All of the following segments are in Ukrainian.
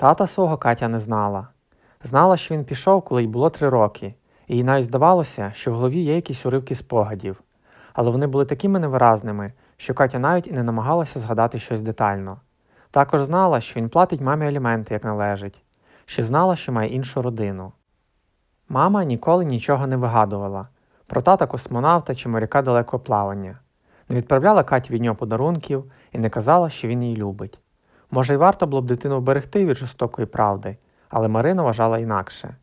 Тата свого Катя не знала. Знала, що він пішов, коли їй було три роки, і їй навіть здавалося, що в голові є якісь уривки спогадів, але вони були такими невиразними, що Катя навіть і не намагалася згадати щось детально. Також знала, що він платить мамі аліменти, як належить, ще знала, що має іншу родину. Мама ніколи нічого не вигадувала про тата космонавта чи моряка далекого плавання, не відправляла Каті від нього подарунків і не казала, що він її любить. Може, й варто було б дитину вберегти від жорстокої правди, але Марина вважала інакше.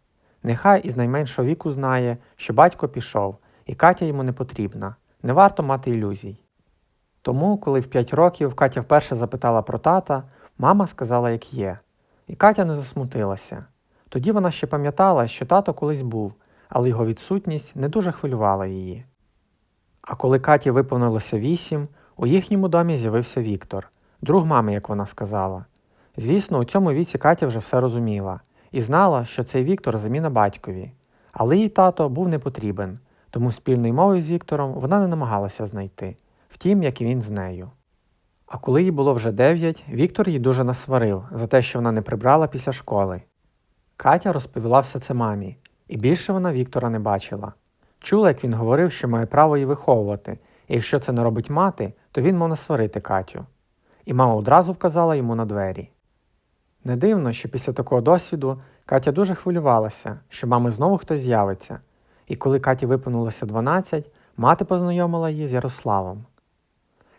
Нехай із найменшого віку знає, що батько пішов, і Катя йому не потрібна, не варто мати ілюзій. Тому, коли в п'ять років Катя вперше запитала про тата, мама сказала, як є, і Катя не засмутилася. Тоді вона ще пам'ятала, що тато колись був, але його відсутність не дуже хвилювала її. А коли Каті виповнилося вісім, у їхньому домі з'явився Віктор, друг мами, як вона сказала. Звісно, у цьому віці Катя вже все розуміла і знала, що цей Віктор заміна батькові. Але їй тато був не потрібен, тому спільної мови з Віктором вона не намагалася знайти, втім, як і він з нею. А коли їй було вже дев'ять, Віктор її дуже насварив за те, що вона не прибрала після школи. Катя розповіла все це мамі, і більше вона Віктора не бачила. Чула, як він говорив, що має право її виховувати, і якщо це не робить мати, то він мав насварити Катю. І мама одразу вказала йому на двері. Не дивно, що після такого досвіду Катя дуже хвилювалася, що мами знову хтось з'явиться, і коли Каті виповнилося 12, мати познайомила її з Ярославом.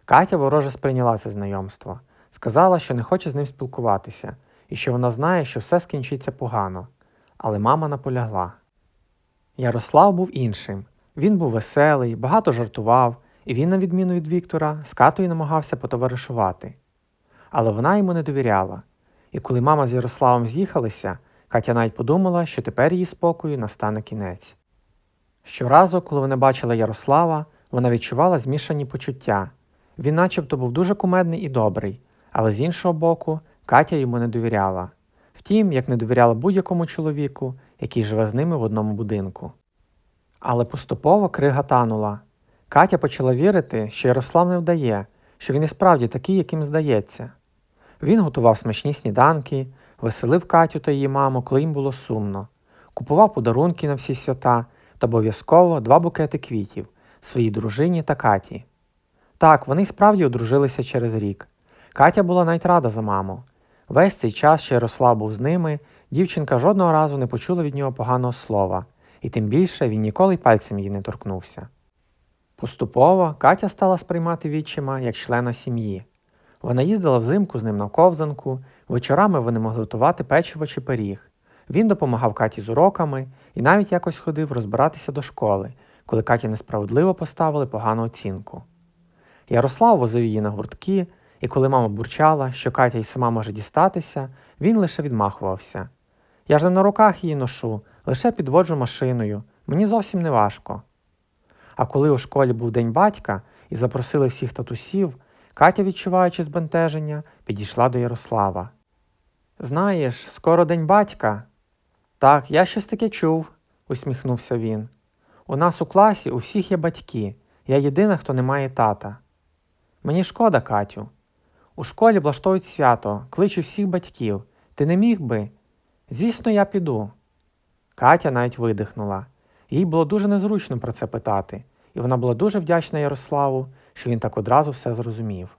Катя вороже сприйняла це знайомство, сказала, що не хоче з ним спілкуватися, і що вона знає, що все скінчиться погано, але мама наполягла. Ярослав був іншим. Він був веселий, багато жартував, він, на відміну від Віктора, з Катою намагався потоваришувати. Але вона йому не довіряла, і коли мама з Ярославом з'їхалися, Катя навіть подумала, що тепер її спокою настане кінець. Щоразу, коли вона бачила Ярослава, вона відчувала змішані почуття. Він начебто був дуже кумедний і добрий, але з іншого боку, Катя йому не довіряла. Втім, як не довіряла будь-якому чоловіку, який живе з ними в одному будинку. Але поступово крига танула. Катя почала вірити, що Ярослав не вдає, що він і справді такий, яким здається. Він готував смачні сніданки, веселив Катю та її маму, коли їм було сумно, купував подарунки на всі свята та обов'язково два букети квітів своїй дружині та Каті. Так, вони справді одружилися через рік. Катя була навіть рада за маму. Весь цей час, що Ярослав був з ними, дівчинка жодного разу не почула від нього поганого слова, і тим більше він ніколи й пальцем її не торкнувся. Поступово Катя стала сприймати відчима як члена сім'ї. Вона їздила взимку з ним на ковзанку, вечорами вони могли готувати печиво чи пиріг. Він допомагав Каті з уроками і навіть якось ходив розбиратися до школи, коли Каті несправедливо поставили погану оцінку. Ярослав возив її на гуртки, і коли мама бурчала, що Катя й сама може дістатися, він лише відмахувався. Я ж не на руках її ношу, лише підводжу машиною, мені зовсім не важко. А коли у школі був день батька і запросили всіх татусів, Катя, відчуваючи збентеження, підійшла до Ярослава. Знаєш, скоро день батька. Так, я щось таке чув, усміхнувся він. У нас у класі у всіх є батьки. Я єдина, хто не має тата. Мені шкода, Катю. У школі влаштовують свято, кличуть всіх батьків. Ти не міг би? Звісно, я піду. Катя навіть видихнула. Їй було дуже незручно про це питати, і вона була дуже вдячна Ярославу, що він так одразу все зрозумів.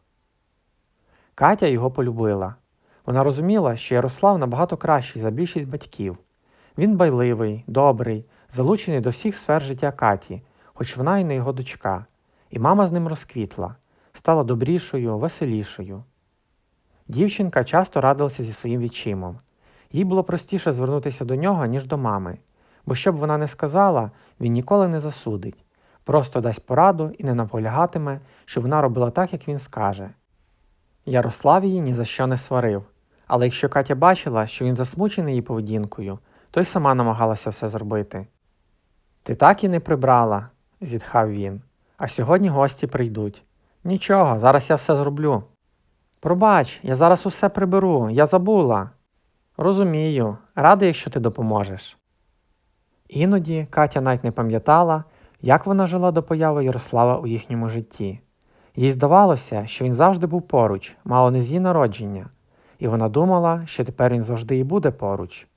Катя його полюбила. Вона розуміла, що Ярослав набагато кращий за більшість батьків. Він байливий, добрий, залучений до всіх сфер життя Каті, хоч вона й не його дочка, і мама з ним розквітла, стала добрішою, веселішою. Дівчинка часто радилася зі своїм відчимом. Їй було простіше звернутися до нього, ніж до мами, бо що б вона не сказала, він ніколи не засудить, просто дасть пораду і не наполягатиме, що вона робила так, як він скаже. Ярослав її ні за що не сварив, але якщо Катя бачила, що він засмучений її поведінкою, то й сама намагалася все зробити. Ти так і не прибрала, зітхав він, а сьогодні гості прийдуть. Нічого, зараз я все зроблю. Пробач, я зараз усе приберу, я забула. Розумію, радий, якщо ти допоможеш. Іноді Катя навіть не пам'ятала, як вона жила до появи Ярослава у їхньому житті. Їй здавалося, що він завжди був поруч, мало не з її народження. і вона думала, що тепер він завжди і буде поруч.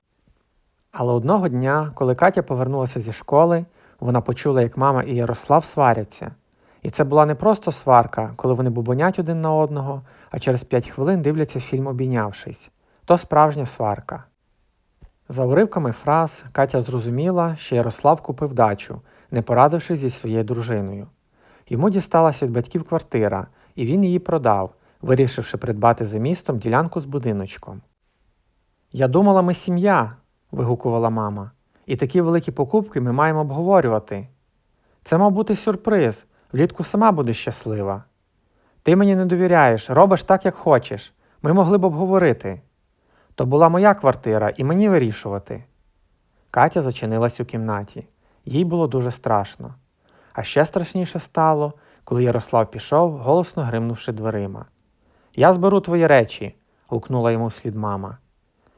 Але одного дня, коли Катя повернулася зі школи, вона почула, як мама і Ярослав сваряться. І це була не просто сварка, коли вони бубонять один на одного, а через п'ять хвилин дивляться фільм обійнявшись. То справжня сварка. За уривками фраз Катя зрозуміла, що Ярослав купив дачу, не порадившись зі своєю дружиною. Йому дісталася від батьків квартира, і він її продав, вирішивши придбати за містом ділянку з будиночком. Я думала, ми сім'я, вигукувала мама, і такі великі покупки ми маємо обговорювати. Це мав бути сюрприз, влітку сама будеш щаслива. Ти мені не довіряєш, робиш так, як хочеш. Ми могли б обговорити. То була моя квартира, і мені вирішувати. Катя зачинилась у кімнаті. Їй було дуже страшно. А ще страшніше стало, коли Ярослав пішов, голосно гримнувши дверима. Я зберу твої речі, гукнула йому вслід мама.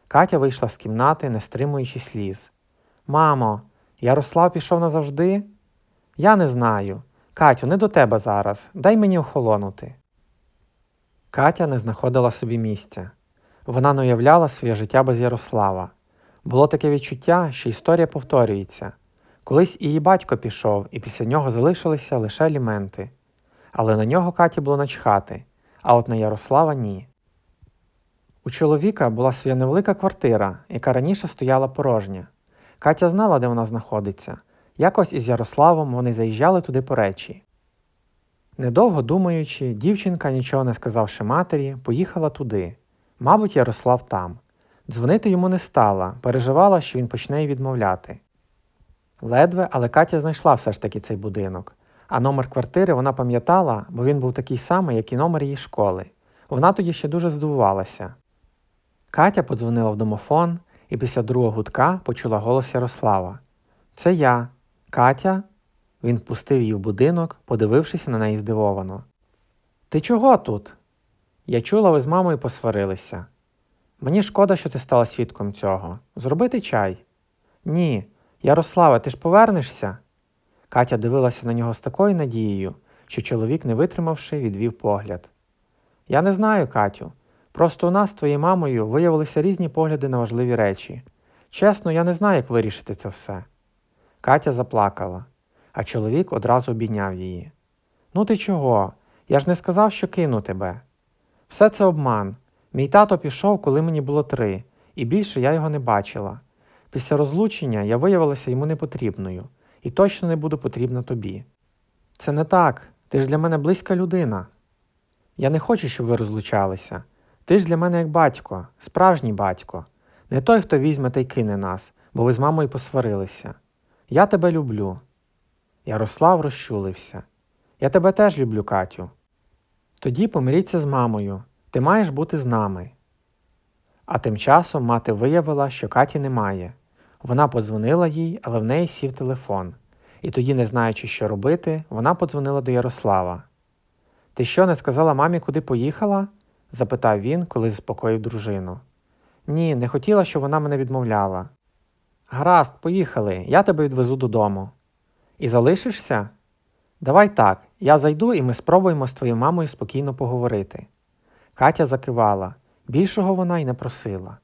Катя вийшла з кімнати, не стримуючи сліз. Мамо, Ярослав пішов назавжди? Я не знаю. Катю, не до тебе зараз. Дай мені охолонути. Катя не знаходила собі місця. Вона не уявляла своє життя без Ярослава. Було таке відчуття, що історія повторюється. Колись і її батько пішов, і після нього залишилися лише аліменти. Але на нього Каті було начхати, а от на Ярослава ні. У чоловіка була своя невелика квартира, яка раніше стояла порожня. Катя знала, де вона знаходиться. Якось із Ярославом вони заїжджали туди по речі. Недовго думаючи, дівчинка, нічого не сказавши матері, поїхала туди. Мабуть, Ярослав там. Дзвонити йому не стала, переживала, що він почне їй відмовляти. Ледве, але Катя знайшла все ж таки цей будинок, а номер квартири вона пам'ятала, бо він був такий самий, як і номер її школи. Вона тоді ще дуже здивувалася. Катя подзвонила в домофон і після другого гудка почула голос Ярослава. Це я, Катя. Він впустив її в будинок, подивившись на неї здивовано. Ти чого тут? Я чула, ви з мамою посварилися. Мені шкода, що ти стала свідком цього. Зробити чай? Ні. Ярославе, ти ж повернешся? Катя дивилася на нього з такою надією, що чоловік, не витримавши, відвів погляд. Я не знаю, Катю. Просто у нас з твоєю мамою виявилися різні погляди на важливі речі. Чесно, я не знаю, як вирішити це все. Катя заплакала, а чоловік одразу обійняв її. Ну ти чого? Я ж не сказав, що кину тебе. Все це обман. Мій тато пішов, коли мені було три, і більше я його не бачила. Після розлучення я виявилася йому непотрібною і точно не буду потрібна тобі. Це не так, ти ж для мене близька людина. Я не хочу, щоб ви розлучалися. Ти ж для мене як батько, справжній батько, не той, хто візьме та й кине нас, бо ви з мамою посварилися. Я тебе люблю. Ярослав розчулився. Я тебе теж люблю, Катю. Тоді помиріться з мамою, ти маєш бути з нами. А тим часом мати виявила, що Каті немає. Вона подзвонила їй, але в неї сів телефон. І тоді, не знаючи, що робити, вона подзвонила до Ярослава. Ти що, не сказала мамі, куди поїхала? запитав він, коли заспокоїв дружину. Ні, не хотіла, щоб вона мене відмовляла. Гаразд, поїхали, я тебе відвезу додому. І залишишся? Давай так, я зайду і ми спробуємо з твоєю мамою спокійно поговорити. Катя закивала, більшого вона й не просила.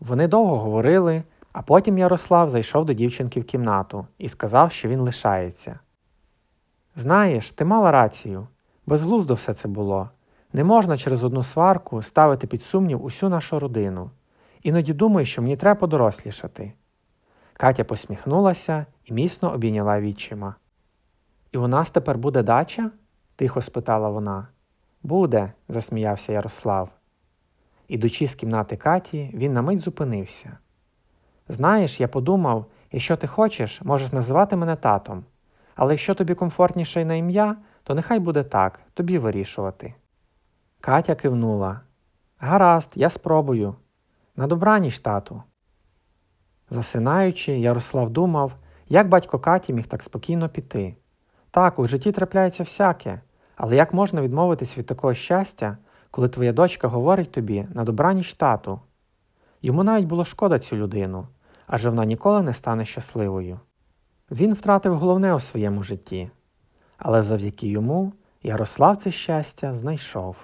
Вони довго говорили, а потім Ярослав зайшов до дівчинки в кімнату і сказав, що він лишається. Знаєш, ти мала рацію, безглуздо все це було. Не можна через одну сварку ставити під сумнів усю нашу родину. Іноді думаю, що мені треба подорослішати. Катя посміхнулася і міцно обійняла відчима. І у нас тепер буде дача? тихо спитала вона. Буде, засміявся Ярослав. Ідучи з кімнати Каті, він на мить зупинився. Знаєш, я подумав, якщо ти хочеш, можеш називати мене татом. Але якщо тобі комфортніше на ім'я, то нехай буде так, тобі вирішувати. Катя кивнула. Гаразд, я спробую. На добраніч, тату. Засинаючи, Ярослав думав, як батько Каті міг так спокійно піти. Так, у житті трапляється всяке, але як можна відмовитись від такого щастя, коли твоя дочка говорить тобі на добраніч тату? Йому навіть було шкода цю людину, адже вона ніколи не стане щасливою. Він втратив головне у своєму житті, але завдяки йому Ярослав це щастя знайшов.